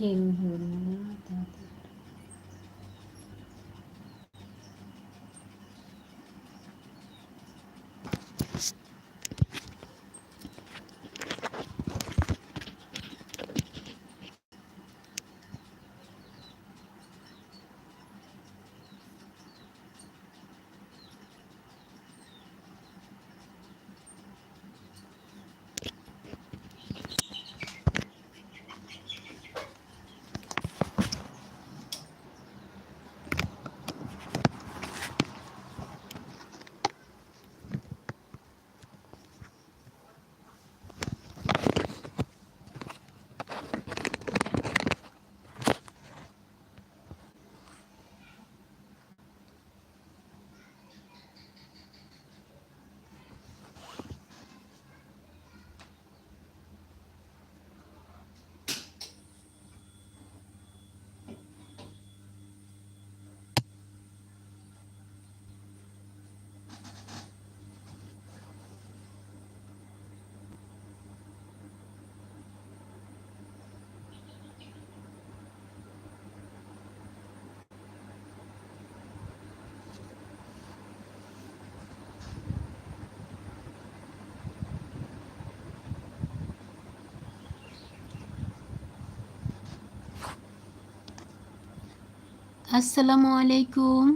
Kim. আসসালামু আলাইকুম।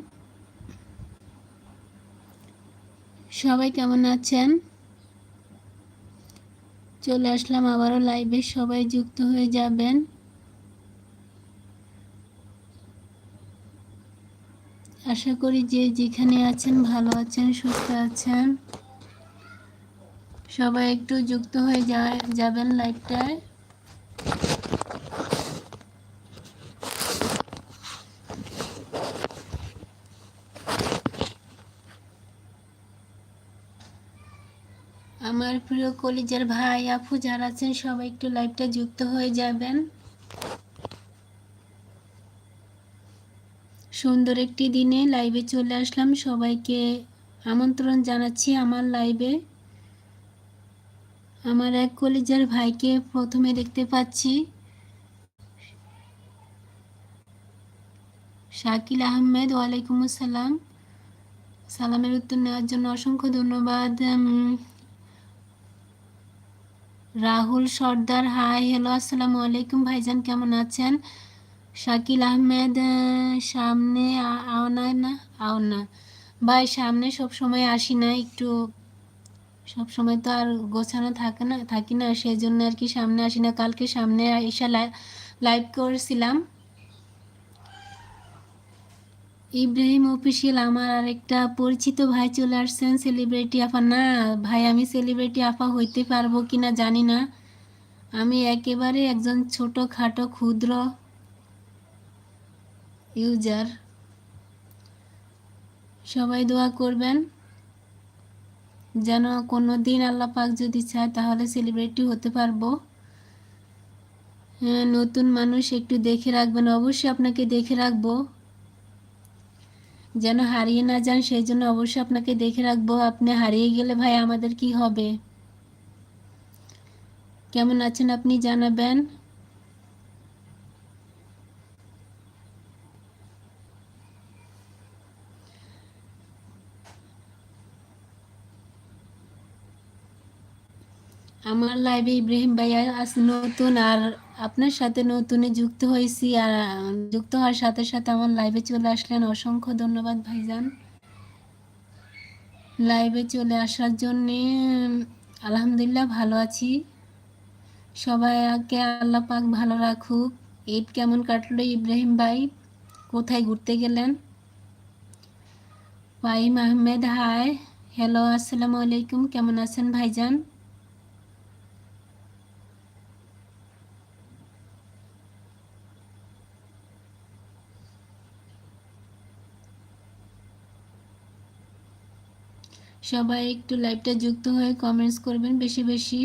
সবাই কেমন আছেন? চলে আসলাম আবারও লাইভে সবাই যুক্ত হয়ে যাবেন। আশা করি যে যেখানে আছেন, ভালো আছেন, সুস্থ আছেন। সবাই একটু যুক্ত হয়ে যাবেন লাইভটায় আমার প্রিয় কলিজার ভাই, আপু যারা আছেন, সবাই একটু লাইভটা যুক্ত হয়ে যাবেন। সুন্দর একটি দিনে লাইভে চলে আসলাম। সবাইকে আমন্ত্রণ জানাচ্ছি আমার লাইভে আমার এক কলিজার ভাইকে প্রথমে দেখতে পাচ্ছি। শাকিল আহমেদ, ওয়ালাইকুম আসসালাম। সালামের উত্তর নেওয়ার জন্য অসংখ্য ধন্যবাদ। রাহুল সর্দার, হাই, হ্যালো, আসসালামু আলাইকুম ভাইজান, কেমন আছেন? শাকিল আহমেদ সামনে আও না আও না ভাই, সামনে সব সময় আসি না, একটু সব সময় তো আর গোছানো থাকে না, থাকি না, সেই জন্য আর কি সামনে আসি না। কালকে সামনে এসে লাইভ করেছিলাম। ইব্রাহিম অফিসিয়াল আমার আরেকটা পরিচিত ভাই চলে আসছেন সেলিব্রিটি আফা। না, ভাই, আমি সেলিব্রিটি আফা হইতে পারব কি না জানি না। আমি একেবারে একজন ছোট খাটো ক্ষুদ্র ইউজার সবাই দোয়া করবেন যেন কোনো দিন আল্লাহ পাক যদি চায় তাহলে সেলিব্রিটি হতে পারব। হ্যাঁ নতুন মানুষ একটু দেখে রাখবেন, অবশ্যই আপনাকে দেখে রাখব। যেন হারিয়ে না যান সেই জন্য অবশ্যই আপনাকে দেখে রাখব। আপনি হারিয়ে গেলে ভাই আমাদের কি হবে? কেমন আছেন আপনি জানাবেন? আমার লাইভে ইব্রাহিম ভাইয়া আজ নতুন আর আপনার সাথে নতুনে যুক্ত হয়েছি আর, যুক্ত হওয়ার সাথে সাথে আমার লাইভে চলে আসলেন অসংখ্য ধন্যবাদ ভাইজান। লাইভে চলে আসার জন্যে, আলহামদুলিল্লাহ ভালো আছি। সবাইকে আল্লাহ পাক ভালো রাখুক। ঈদ কেমন কাটলো ইব্রাহিম ভাই? কোথায় ঘুরতে গেলেন? ফাইম আহমেদ হাই হ্যালো আসসালামু আলাইকুম। কেমন আছেন ভাইজান? সবাই একটু লাইভটা যুক্ত হয়ে কমেন্টস করবেন বেশি বেশি।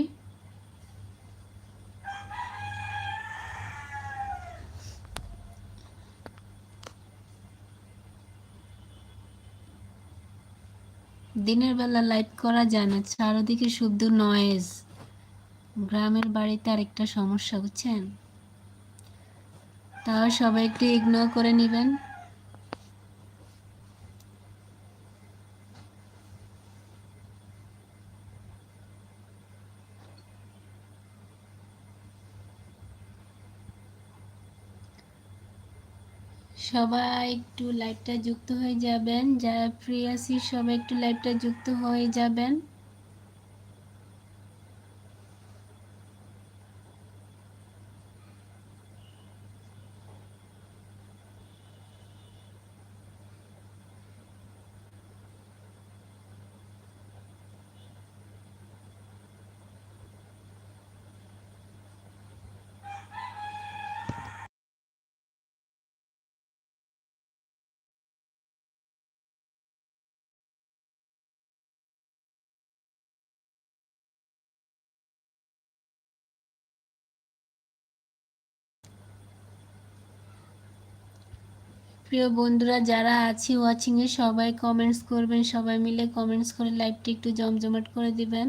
দিনের বেলা লাইট করা যায় না, চারদিকে শুদ্ধ নয়েজ গ্রামের বাড়িতে আরেকটা সমস্যা, বুঝছেন? তাও সবাই একটু ইগনোর করে নেবেন। সবাই একটু লাইভটা যুক্ত হয়ে যাবেন। যারা ফ্রি আছি, সবাই একটু লাইভটা যুক্ত হয়ে যাবেন। প্রিয় বন্ধুরা, যারা আছি ওয়াচিংয়ে সবাই কমেন্টস করবেন। সবাই মিলে কমেন্টস করে লাইভটি একটু জমজমাট করে দিবেন।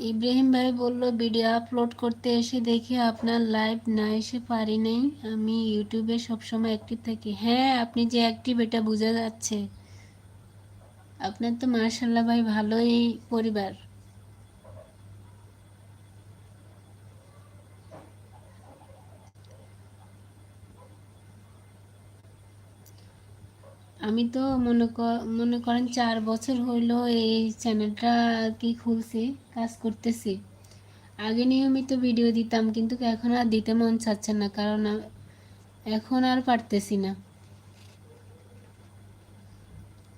ইব্রাহিম ভাই বলল, ভিডিও আপলোড করতে এসে দেখি আপনার লাইভ না এসে পারি নাই। আমি ইউটিউবে সবসময় অ্যাক্টিভ থাকি। হ্যাঁ আপনি যে অ্যাক্টিভ এটা বোঝা যাচ্ছে। আপনার তো মার্শাল্লাহ ভাই ভালোই পরিবার। আমি তো মনে মনে করেন চার বছর হইল এই চ্যানেলটা কি খুলছি, কাজ করতেছি। আগে নিয়মিত ভিডিও দিতাম, কিন্তু এখন আর দিতে মন চাচ্ছে না, কারণ এখন আর পারতেছি না।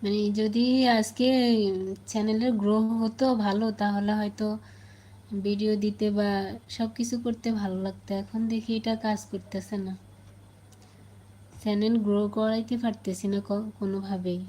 মানে যদি আজকে চ্যানেলের গ্রো হতো ভালো, তাহলে হয়তো ভিডিও দিতে বা সব কিছু করতে ভালো লাগতো। এখন দেখি এটা কাজ করতেছে না। চ্যানেল গ্রো করাইতে পারতেছি না কোনোভাবেই।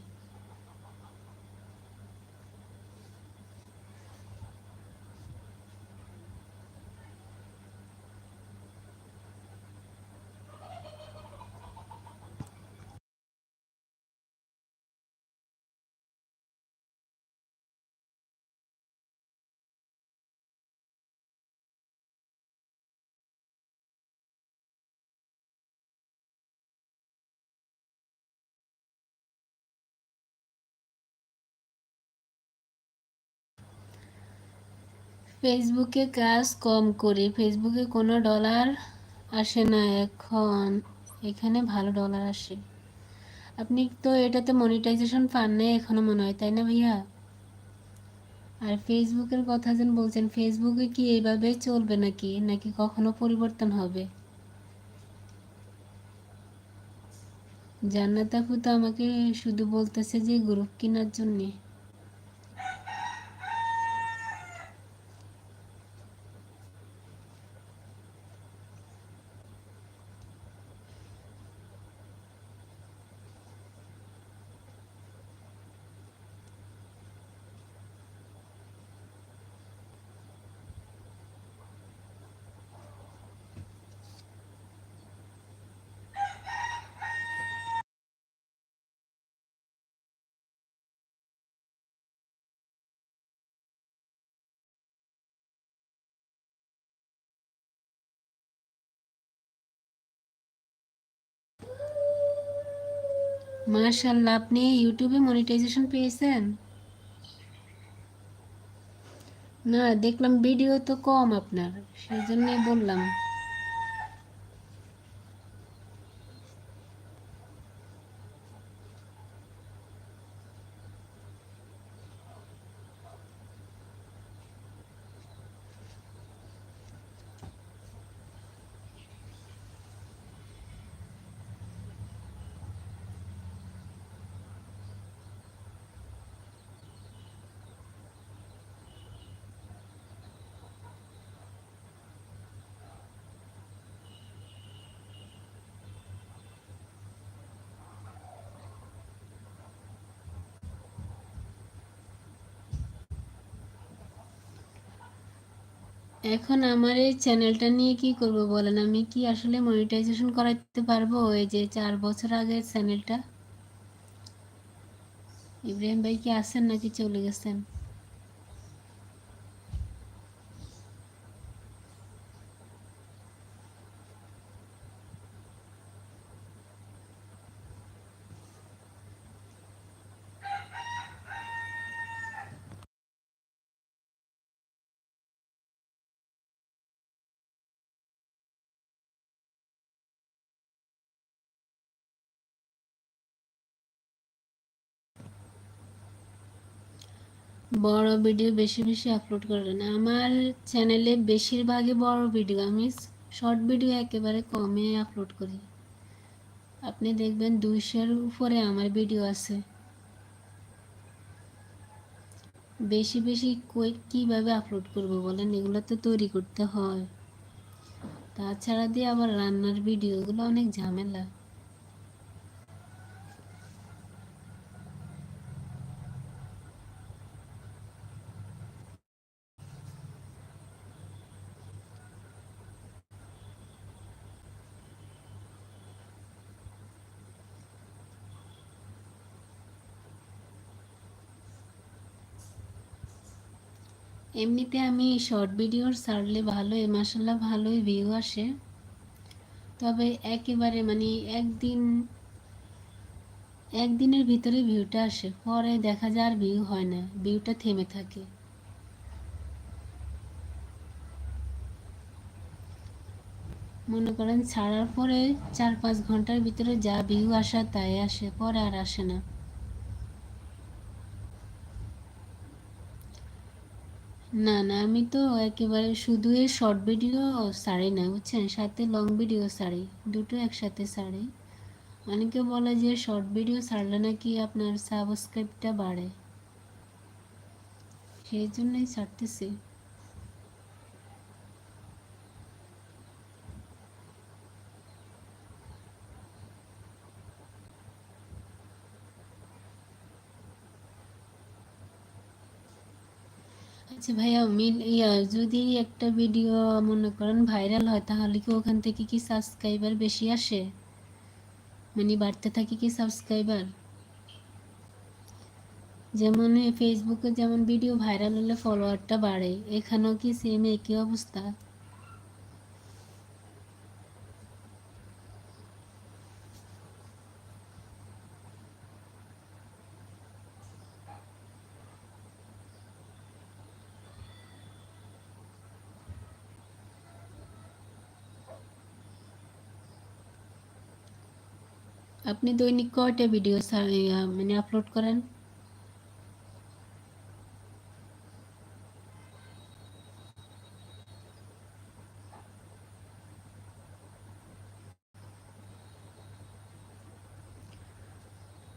ফেসবুকে কাজ কম করি। ফেসবুকে কোনো ডলার আসে না এখন। এখানে ভালো ডলার আসে। আপনি তো এটাতে মনিটাইজেশন পান নাই এখনও মনে হয়, তাই না ভাইয়া? আর ফেসবুকের কথা যেন বলছেন ফেসবুকে কি এইভাবে চলবে নাকি? নাকি কখনো পরিবর্তন হবে? জান্নাত আপু তো আমাকে শুধু বলতেছে যে গ্রুপ কেনার জন্যে। মাশাল্লাহ আপনি ইউটিউবে মনিটাইজেশন পেয়েছেন? না দেখলাম ভিডিও তো কম আপনার সেই জন্যই বললাম। এখন আমার এই চ্যানেলটা নিয়ে কি করব বলেন? আমি কি আসলে মনিটাইজেশন করাতে পারব ওই যে চার বছর আগের চ্যানেলটা ইব্রাহিম ভাই কি আছেন নাকি চলে গেছেন? বড় ভিডিও বেশি বেশি আপলোড করেন আমার চ্যানেলে বেশিরভাগই বড় ভিডিও। আমি শর্ট ভিডিও একেবারে কমে আপলোড করি। আপনি দেখবেন দুইশোর উপরে আমার ভিডিও আছে। বেশি বেশি কই কীভাবে আপলোড করব বলেন? এগুলো তো তৈরি করতে হয়। তাছাড়া দিয়ে আবার রান্নার ভিডিওগুলো অনেক ঝামেলা। এমনিতে আমি শর্ট ভিডিও ছাড়লে ভালোই মাসাল্লাহ ভালোই ভিউ আসে। তবে একেবারে মানে একদিন, একদিনের ভিতরে ভিউটা আসে, পরে দেখা যায় আর ভিউ হয় না ভিউটা থেমে থাকে। মনে করেন ছাড়ার পরে চার পাঁচ ঘণ্টার ভিতরে যা ভিউ আসা তাই আসে, পরে আর আসে না। না না, আমি তো একেবারে শুধু এই শর্ট ভিডিও সারি না, বুঝছেন? সাথে লং ভিডিও সারি দুটো একসাথে সারি অনেকে বলে যে শর্ট ভিডিও ছাড়লে নাকি আপনার সাবস্ক্রাইবটা বাড়ে। সেই জন্যই ছাড়তেছি। আচ্ছা ভাইয়া মিল ইয়া, যদি একটা ভিডিও মনে করেন ভাইরাল হয়, তাহলে কি ওখান থেকে কি সাবস্ক্রাইবার বেশি আসে? মানে বাড়তে থাকে কি সাবস্ক্রাইবার যেমন ফেসবুকে যেমন ভিডিও ভাইরাল হলে ফলোয়ারটা বাড়ে, এখানেও কি সেম একই অবস্থা? আপনি দৈনিক কয়টা ভিডিও মানে আপলোড করেন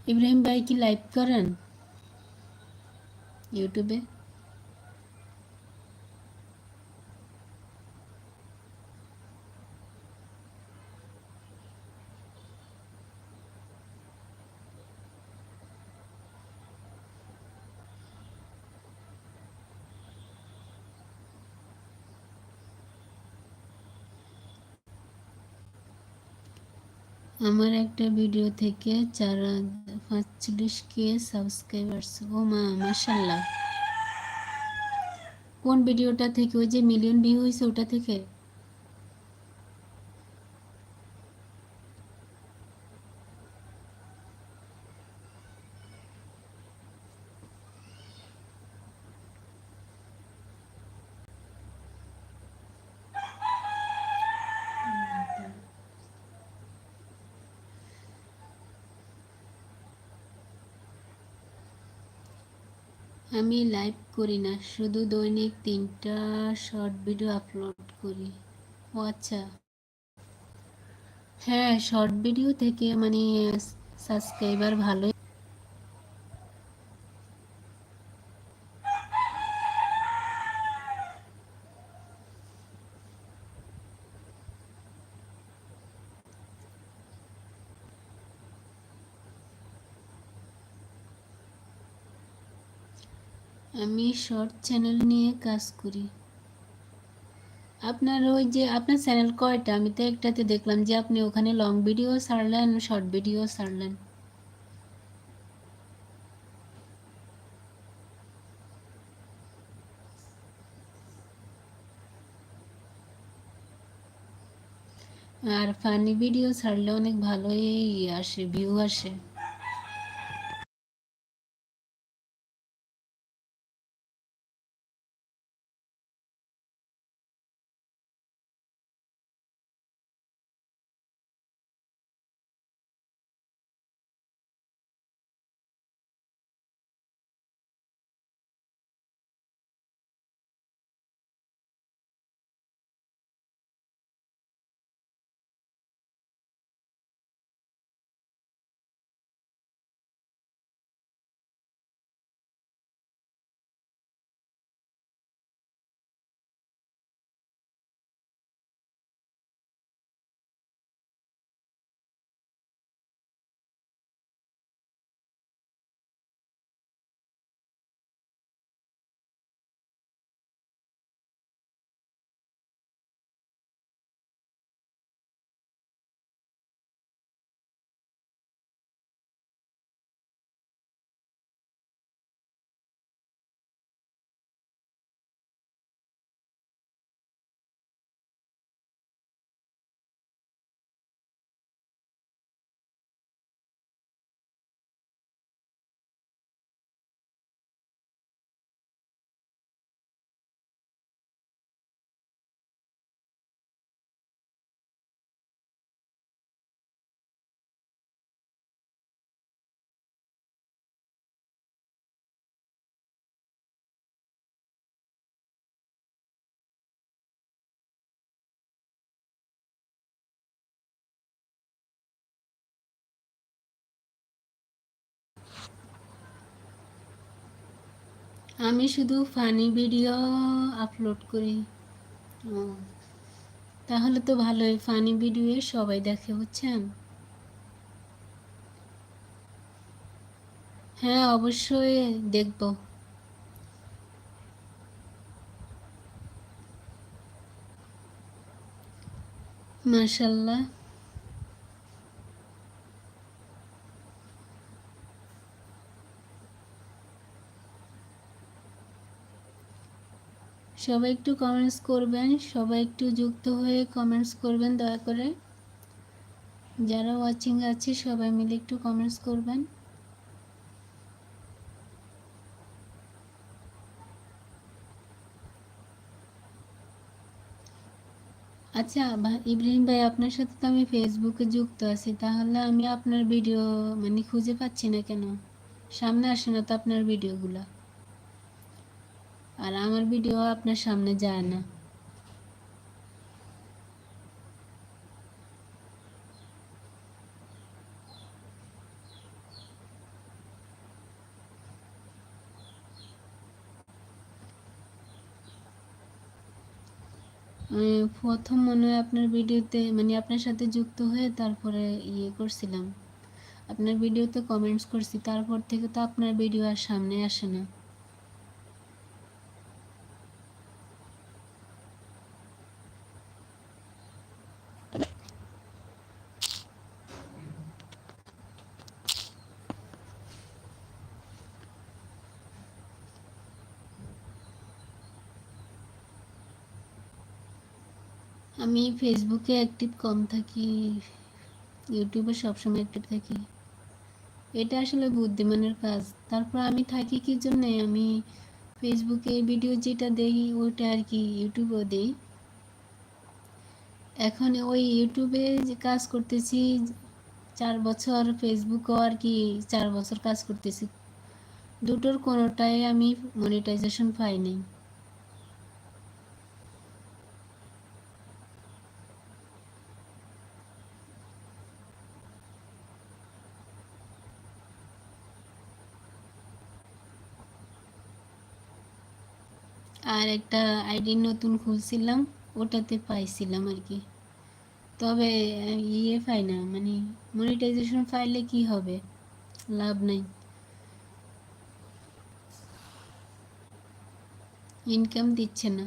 ইব্রাহিম ভাই কি লাইভ করেন ইউটিউবে আমার একটা ভিডিও থেকে চার পাঁচচল্লিশ কে সাবস্ক্রাইবার্স ও মা মাসাল্লাহ কোন ভিডিওটা থেকে? ওই যে মিলিয়ন ভিউ হয়েছে ওটা থেকে? আমি লাইভ করি না, শুধু দৈনিক তিনটা শর্ট ভিডিও আপলোড করি। ও আচ্ছা। হ্যাঁ শর্ট ভিডিও থেকে মানে সাবস্ক্রাইবার ভালোই আমি শর্ট চ্যানেল নিয়ে কাজ করি। আপনার ওই যে, আপনার চ্যানেল কয়টা? আমি তো একটাতে দেখলাম যে আপনি ওখানে লং ভিডিও ছাড়লেন শর্ট ভিডিও ছাড়লেন। আর ফানি ভিডিও ছাড়লে অনেক ভালোই আসে ভিউ আসে। আমি শুধু ফানি ভিডিও আপলোড করি। তাহলে তো ভালোই ফানি ভিডিও সবাই দেখে, বুঝছেন? হ্যাঁ অবশ্যই দেখব। মাশাল্লাহ। সবাই একটু কমেন্টস করবেন, সবাই একটু যুক্ত হয়ে কমেন্টস করবেন, দয়া করে। যারা ওয়াচিং আছে, সবাই মিলে একটু কমেন্টস করবেন। আচ্ছা ইব্রাহিম ভাই, আপনার সাথে তো আমি ফেসবুকে যুক্ত আছি, তাহলে আমি আপনার ভিডিও মানে খুঁজে পাচ্ছি না কেন? সামনে আসে না তো আপনার ভিডিওগুলো আর আমার ভিডিও আপনার সামনে যায় না। প্রথম মনে হয় আপনার ভিডিওতে মানে আপনার সাথে যুক্ত হয়ে তারপরে ইয়ে করছিলাম। আপনার ভিডিওতে কমেন্টস করছি, তারপর থেকে তো আপনার ভিডিও আর সামনে আসে না। আমি ফেসবুকে অ্যাক্টিভ কম থাকি ইউটিউবে সবসময় অ্যাক্টিভ থাকি। এটা আসলে বুদ্ধিমানের কাজ। তারপর আমি থাকি কি জন্যে? আমি ফেসবুকে ভিডিও যেটা দেই, ওইটা আর কি ইউটিউবেও দেই। এখন ওই ইউটিউবে যে কাজ করতেছি, চার বছর ফেসবুকও আর কি চার বছর কাজ করতেছি। দুটোর কোনোটাই আমি মনিটাইজেশন পাইনি আর একটা আইডি নতুন খুলছিলাম, ওটাতে পাইছিলাম আর কি। তবে ইয়ে পাই না মানে মনিটাইজেশন পাইলে কি হবে? লাভ নাই। ইনকাম দিচ্ছে না।